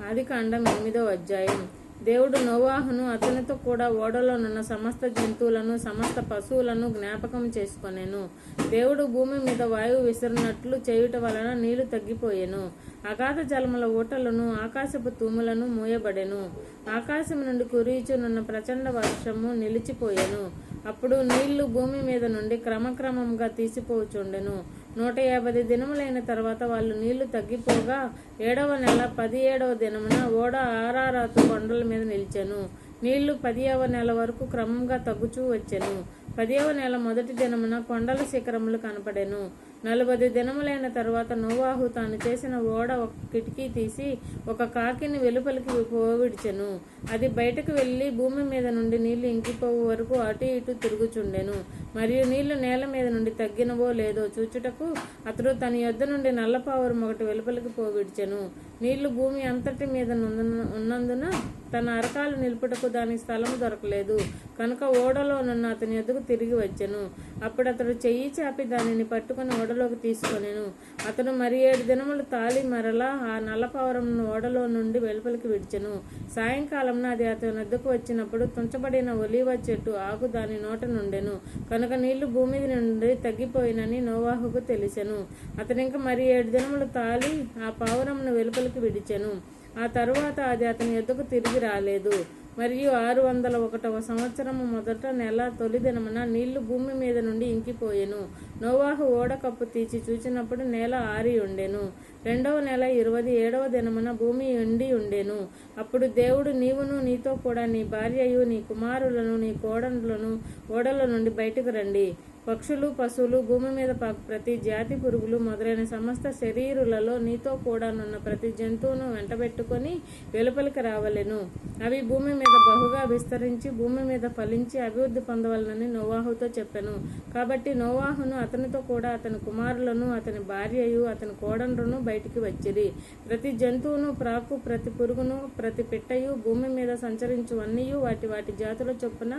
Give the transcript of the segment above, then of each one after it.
ఆదికాండం ఎనిమిదో అధ్యాయం. దేవుడు నోవాహును అతనితో కూడా ఓడలోనున్న సమస్త జంతువులను సమస్త పశువులను జ్ఞాపకం చేసుకొనెను. దేవుడు భూమి మీద వాయువు విసిరినట్లు చేయుట వలన నీళ్ళు తగ్గిపోయెను. అగాధ జలముల ఊటలను ఆకాశపు తూములను మూయబడెను. ఆకాశం నుండి కురియుచునున్న ప్రచండ వర్షము నిలిచిపోయెను. అప్పుడు నీళ్ళు భూమి మీద నుండి క్రమక్రమంగా తీసిపోచుండెను. నూట యాభై దినములైన తర్వాత వాళ్ళు నీళ్ళు తగ్గిపోగా ఏడవ నెల పది ఏడవ దినమున ఓడ ఆరారాతు కొండల మీద నిలిచెను. నీళ్ళు పదిహేవ నెల వరకు క్రమంగా తగ్గుచూ వచ్చెను. పదియవ నెల మొదటి దినమున కొండల శిఖరములు కనపడెను. నలభై దినములైన తర్వాత నోవాహు తాను చేసిన ఓడ ఒక కిటికీ తీసి ఒక కాకిని వెలుపలికి పోవిడిచెను. అది బయటకు వెళ్ళి భూమి మీద నుండి నీళ్ళు ఇంకిపోవు వరకు అటు ఇటు తిరుగుచుండెను. మరియు నీళ్ళు నేల మీద నుండి తగ్గినవో లేదో చూచుటకు అతడు తన యొద్ద నుండి నల్లపావురం ఒకటి వెలుపలికి పోవిడిచెను. నీళ్ళు భూమి అంతటి మీద నుందున- ఉన్నందున తన అరకాలు నిలుపుటకు దాని స్థలం దొరకలేదు. కనుక ఓడలోనున్న అతని ఎదుగు తిరిగి వచ్చెను. అప్పుడు అతడు చెయ్యి చాపి దానిని పట్టుకుని ఓడలోకి తీసుకొనెను. అతను మరి ఏడు దినములు తాళి మరలా ఆ నల్లపావురంను ఓడలో నుండి వెలుపలికి విడిచెను. సాయంకాలంన అది అతని వద్దకు వచ్చినప్పుడు తుంచబడిన ఒలివ చెట్టు ఆకు దాని నోట నుండెను. కనుక నీళ్ళు భూమి నుండి తగ్గిపోయినని నోవాహుకు తెలిసెను. అతనింక మరి ఏడు దినములు తాళి ఆ పావురంను వెలుపలికి విడిచెను. ఆ తరువాత అది అతని ఎద్దుకు తిరిగి రాలేదు. మరియు ఆరు వందల ఒకటవ సంవత్సరము మొదట నెల తొలి దినమున నీళ్ళు భూమి మీద నుండి ఇంకిపోయెను. నోవాహు ఓడ కప్పు తీసి చూచినప్పుడు నేల ఆరి ఉండెను. రెండవ నెల ఇరవై ఏడవ దినమున భూమి ఎండి ఉండెను. అప్పుడు దేవుడు నీవును నీతో కూడా నీ భార్యయు నీ కుమారులను నీ కోడలను ఓడల నుండి బయటకు రండి. పక్షులు పశువులు భూమి మీద పాకు ప్రతి జాతి పురుగులు మొదలైన సమస్త శరీరులలో నీతో కూడానున్న ప్రతి జంతువును వెంటబెట్టుకొని వెలుపలికి రావలెను. అవి భూమి మీద బహుగా విస్తరించి భూమి మీద ఫలించి అభివృద్ధి పొందవలనని నోవాహుతో చెప్పెను. కాబట్టి నోవాహును అతనితో కూడా అతని కుమారులను అతని భార్యయు అతని కోడండ్రును బయటికి వచ్చిరి. ప్రతి జంతువును ప్రాకు ప్రతి పురుగును ప్రతి పిట్టయు భూమి మీద సంచరించువన్నీయు వాటి వాటి జాతుల చొప్పున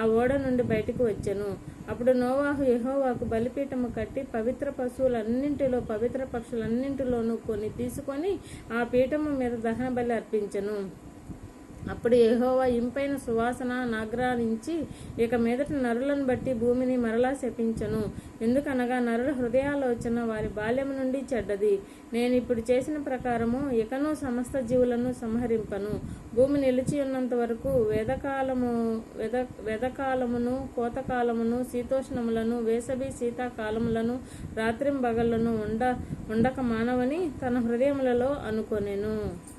ఆ ఓడ నుండి బయటికి వచ్చెను. అప్పుడు నోవాహు యెహోవాకు బలిపీఠము కట్టి పవిత్ర పశువులన్నింటిలో పవిత్ర పక్షులన్నింటిలోనూ కొన్ని తీసుకొని ఆ పీఠము మీద దహన బలి అర్పించెను. అప్పుడు ఏహోవా ఇంపైన సువాసన నాగ్రానించి ఇక మీదట నరులను బట్టి భూమిని మరలా శపించను. ఎందుకనగా నరుల హృదయాలోచన వారి బాల్యం నుండి చెడ్డది. నేను ఇప్పుడు చేసిన ప్రకారము ఇకను సమస్త జీవులను సంహరింపను. భూమి నిలిచి ఉన్నంత వరకు వేదకాలము వెద వెదకాలమును కోతకాలమును శీతోష్ణములను వేసవి శీతాకాలములను రాత్రింబగళ్ళను ఉండ ఉండక మానవని తన హృదయములలో అనుకొనెను.